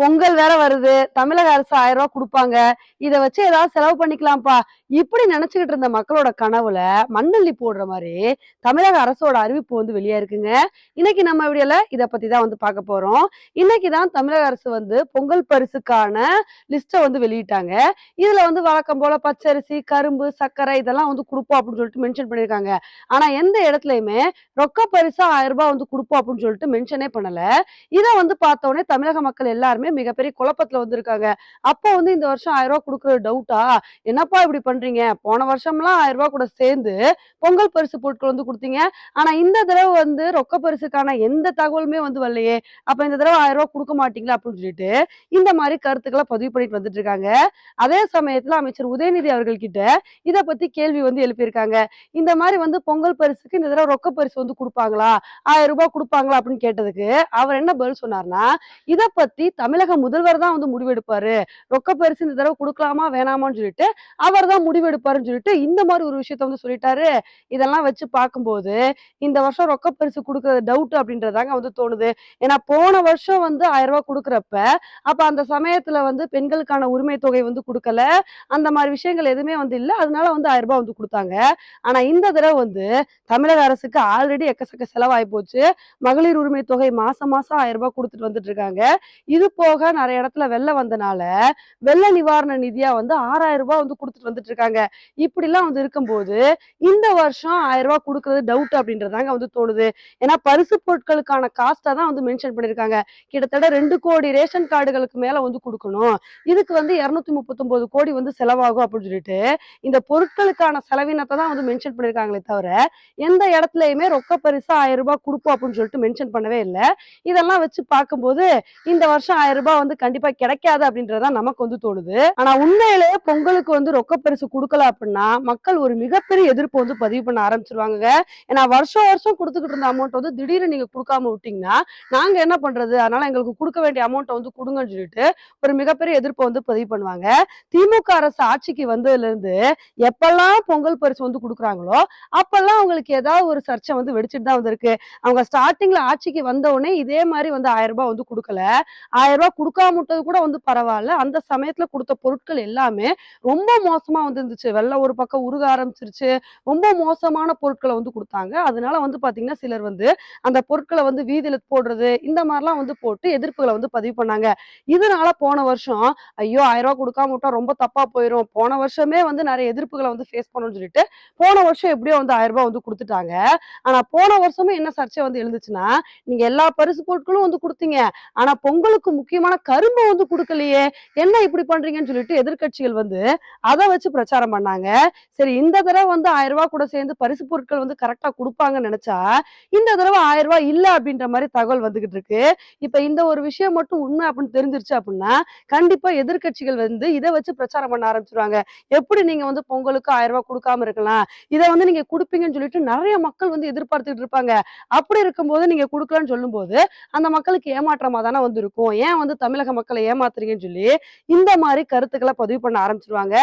பொங்கல் வேற வருது தமிழக அரசு ஆயிரம் ரூபாய் கொடுப்பாங்க. இதை வச்சு ஏதாவது செலவு பண்ணிக்கலாம்ப்பா. இப்படி நினைச்சுக்கிட்டு இருந்த மக்களோட கனவுல மண்ணள்ளி போடுற மாதிரி தமிழக அரசோட அறிவிப்பு வந்து வெளியே இருக்குங்க. இன்னைக்கு நம்ம வீடியோல இதை பத்தி தான் வந்து பார்க்க போறோம். இன்னைக்கு தான் தமிழக அரசு வந்து பொங்கல் பரிசுக்கான லிஸ்ட்டை வந்து வெளியிட்டாங்க. இதுல வந்து வழக்கம் போல பச்சரிசி கரும்பு சர்க்கரை இதெல்லாம் வந்து கொடுப்போம் அப்படின்னு சொல்லிட்டு மென்ஷன் பண்ணியிருக்காங்க. ஆனா எந்த இடத்துலயுமே ரொக்க பரிசா ஆயிரம் ரூபாய் வந்து கொடுப்போம் அப்படின்னு சொல்லிட்டு மென்ஷனே பண்ணல. இதை வந்து பார்த்தோன்னே தமிழக மக்கள் எல்லாருமே மிகப்பெரிய குழப்பத்துல வந்திருக்காங்க. அப்போ வந்து இந்த வருஷம் ஆயிரம் ரூபாய் கொடுக்குறது டவுட்டா என்னப்பா இப்படி பண்றீங்க? போன வருஷம்லாம் ஆயிரம் ரூபாய் கூட சேர்ந்து பொங்கல் பரிசு பொருட்கள் வந்து கொடுத்தீங்க. ஆனா இந்த தடவை வந்து ரொக்க பரிசுக்கான எந்த தகவலுமே வந்து வரலையே. அப்ப இந்த தடவை ஆயிரம் ரூபாய் கொடுக்க மாட்டீங்களா அப்படின்னு சொல்லிட்டு இந்த மாதிரி கருத்துக்களை பதிவு பண்ணிட்டு வந்துட்டு இருக்காங்க அதே சமயத்துல அமைச்சர் உதயநிதி அவர்கள் கிட்ட இத பத்தி கேள்வி வந்து எழுப்பியிருக்காங்க. இந்த மாதிரி வந்து பொங்கல் பரிசுக்கு இந்த தடவை ரொக்க பரிசு வந்து கொடுப்பாங்களா? ஆயிரம் ரூபாய் கொடுப்பாங்களா அப்படின்னு கேட்டதுக்கு அவர் என்ன பதில் சொன்னார்னா இதை பத்தி தமிழ் தமிழக முதல்வர் தான் வந்து முடிவெடுப்பாரு. ரொக்க பரிசு இந்த தடவை கொடுக்கலாமா வேணாமான்னு சொல்லிட்டு அவர் தான் முடிவெடுப்பாருன்னு சொல்லிட்டு இந்த மாதிரி ஒரு விஷயத்த வந்து சொல்லிட்டாரு. இதெல்லாம் வச்சு பார்க்கும்போது இந்த வருஷம் ரொக்க பரிசு கொடுக்கறது டவுட் அப்படின்றதாங்க வந்து தோணுது. ஏன்னா போன வருஷம் வந்து ஆயிரம் ரூபாய் கொடுக்குறப்ப அப்ப அந்த சமயத்துல வந்து பெண்களுக்கான உரிமை தொகை வந்து கொடுக்கல. அந்த மாதிரி விஷயங்கள் எதுவுமே வந்து இல்ல. அதனால வந்து ஆயிரம் ரூபாய் வந்து கொடுத்தாங்க. ஆனா இந்த தடவை வந்து தமிழக அரசுக்கு ஆல்ரெடி எக்கச்சக்க செலவாகி போச்சு. மகளிர் உரிமை தொகை மாசம் மாசம் ஆயிரம் ரூபாய் கொடுத்துட்டு வந்துட்டு இருக்காங்க. இது போக நிறைய இடத்துல வெள்ளம் வந்தனால வெள்ள நிவாரண நிதியா வந்து ஆறாயிரம் ரூபாய் வந்து கொடுத்துட்டு வந்துட்டு இருக்காங்க. இப்படிலாம் வந்து இருக்கும்போது இந்த வருஷம் ஆயிரம் ரூபாய் கொடுக்கறது டவுட் அப்படின்றதாங்க வந்து தோணுது. ஏன்னா பரிசு பொருட்களுக்கான காஸ்டா தான் வந்து மென்ஷன் பண்ணிருக்காங்க கிட்டத்தட்ட ரெண்டு கோடி ரேஷன் கார்டுகளுக்கு மேல வந்து கொடுக்கணும். இதுக்கு வந்து இருநூத்தி முப்பத்தொன்பது கோடி வந்து செலவாகும் அப்படின்னு சொல்லிட்டு இந்த பொருட்களுக்கான செலவினத்தை தான் வந்து மென்ஷன் பண்ணிருக்காங்களே தவிர எந்த இடத்துலயுமே ரொக்க பரிசா ஆயிரம் ரூபாய் கொடுப்போம் அப்படின்னு சொல்லிட்டு மென்ஷன் பண்ணவே இல்லை. இதெல்லாம் வச்சு பார்க்கும்போது இந்த வருஷம் ஆயிரம் ரூபாய் வந்து கண்டிப்பா கிடைக்காது அப்படின்றதா நமக்கு வந்து தோணுது. ஆனா உண்மையிலேயே பொங்கலுக்கு வந்து ரொக்க பரிசு கொடுக்கல அப்படின்னா மக்கள் ஒரு மிகப்பெரிய எதிர்ப்பு வந்து பதிவு பண்ண ஆரம்பிச்சிருவாங்க ஏன்னா வருஷம் வருஷம் கொடுத்துக்கிட்டு இருந்த அமௌண்ட் வந்து திடீர்னு நீங்க கொடுக்காம விட்டீங்கன்னா நாங்க என்ன பண்றது? அதனால எங்களுக்கு கொடுக்க வேண்டிய அமௌண்ட்டை வந்து கொடுங்கன்னு சொல்லிட்டு ஒரு மிகப்பெரிய எதிர்ப்பை வந்து பதிவு பண்ணுவாங்க. திமுக அரசு ஆட்சிக்கு வந்ததுல இருந்து எப்பெல்லாம் பொங்கல் பரிசு வந்து கொடுக்குறாங்களோ அப்பெல்லாம் அவங்களுக்கு ஏதாவது ஒரு சர்ச்சை வந்து வெடிச்சிட்டு தான் வந்திருக்கு. அவங்க ஸ்டார்டிங்ல ஆட்சிக்கு வந்த உடனே இதே மாதிரி வந்து ஆயிரம் ரூபாய் வந்து கொடுக்கல. ஆயிரம் ரூபாய் கொடுக்காம விட்டது கூட வந்து பரவாயில்ல. அந்த சமயத்துல கொடுத்த பொருட்கள் எல்லாமே ரொம்ப மோசமா வந்து இருந்துச்சு வெள்ளம் ஒரு பக்கம் உருக ஆரம்பிச்சிருச்சு. ரொம்ப மோசமான பொருட்களை வந்து கொடுத்தாங்க. அதனால வந்து பாத்தீங்கன்னா சிலர் வந்து அந்த பொருட்களை வந்து வீதியில போடுறது இந்த மாதிரிலாம் வந்து போட்டு எதிர்ப்புகளை வந்து பதிவு பண்ணாங்க. இதனால போன வருஷம் ஐயோ ஆயிரம் ரூபாய் கொடுக்காம விட்டா ரொம்ப தப்பா போயிடும் போன வருஷமே வந்து நிறைய எதிர்ப்புகளை வந்து ஃபேஸ் பண்ணணும்னு சொல்லிட்டு போன வருஷம் எப்படியோ வந்து ஆயிரம் ரூபாய் வந்து கொடுத்துட்டாங்க. ஆனா போன வருஷமும் என்ன சர்ச்சை வந்து எழுந்துச்சுன்னா நீங்க எல்லா பரிசு பொருட்களும் வந்து கொடுத்தீங்க. ஆனா பொங்கலுக்கு முக்கியமான கரும்பு வந்து கொடுக்கலையே என்ன இப்படி பண்றீங்கன்னு சொல்லிட்டு எதிர்கட்சிகள் வந்து அதை வச்சு பிரச்சாரம் பண்ணாங்க. சரி இந்த தடவை வந்து ஆயிரம் ரூபாய் கூட சேர்ந்து பரிசு பொருட்கள் வந்து கரெக்டா கொடுப்பாங்கன்னு நினைச்சா இந்த தடவை ஆயிரம் ரூபாய் இல்ல அப்படின்ற மாதிரி தகவல் வந்துகிட்டு இருக்கு. இப்ப இந்த ஒரு விஷயம் மட்டும் உண்மை அப்படின்னு தெரிஞ்சிருச்சு அப்படின்னா கண்டிப்பா எதிர்க்கட்சிகள் வந்து இதை வச்சு பிரச்சாரம் பண்ண ஆரம்பிச்சிருவாங்க. எப்படி நீங்க வந்து பொங்கலுக்கு ஆயிரம் ரூபாய் கொடுக்காம இருக்கலாம் இதை வந்து நீங்க கொடுப்பீங்கன்னு சொல்லிட்டு நிறைய மக்கள் வந்து எதிர்பார்த்துட்டு இருப்பாங்க. அப்படி இருக்கும்போது நீங்க கொடுக்கலன்னு சொல்லும்போது அந்த மக்களுக்கு ஏமாற்றமா தானே வந்து இருக்கும். ஏன் வந்து தமிழக மக்களை ஏமாத்துறீங்கன்னு சொல்லி இந்த மாதிரி கருத்துக்களை பதிவு பண்ண ஆரம்பிச்சிருவாங்க.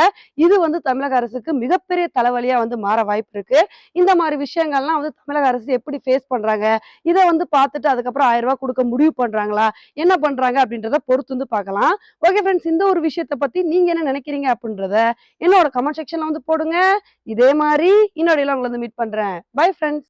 இது வந்து தமிழக அரசுக்கு மிகப்பெரிய தலைவலியா வந்து மாற வாய்ப்பு இருக்கு. இந்த மாதிரி விஷயங்கள்லாம் வந்து தமிழக அரசு எப்படி ஃபேஸ் பண்றாங்க? இதை வந்து பார்த்துட்டு அதுக்கப்புறம் ஆயிரம் ரூபாய் கொடுக்க முடிவு பண்றாங்களா? என்ன பண்றாங்க அப்படின்றத பொறுத்து வந்து பார்க்கலாம். ஓகே ஃப்ரெண்ட்ஸ் இந்த ஒரு விஷயத்தை பத்தி நீங்க என்ன நினைக்கிறீங்க அப்படின்றத என்னோட கமெண்ட் செக்ஷன்ல வந்து போடுங்க. இதே மாதிரி இன்னொடையில உங்களை வந்து மீட் பண்றேன். Bye friends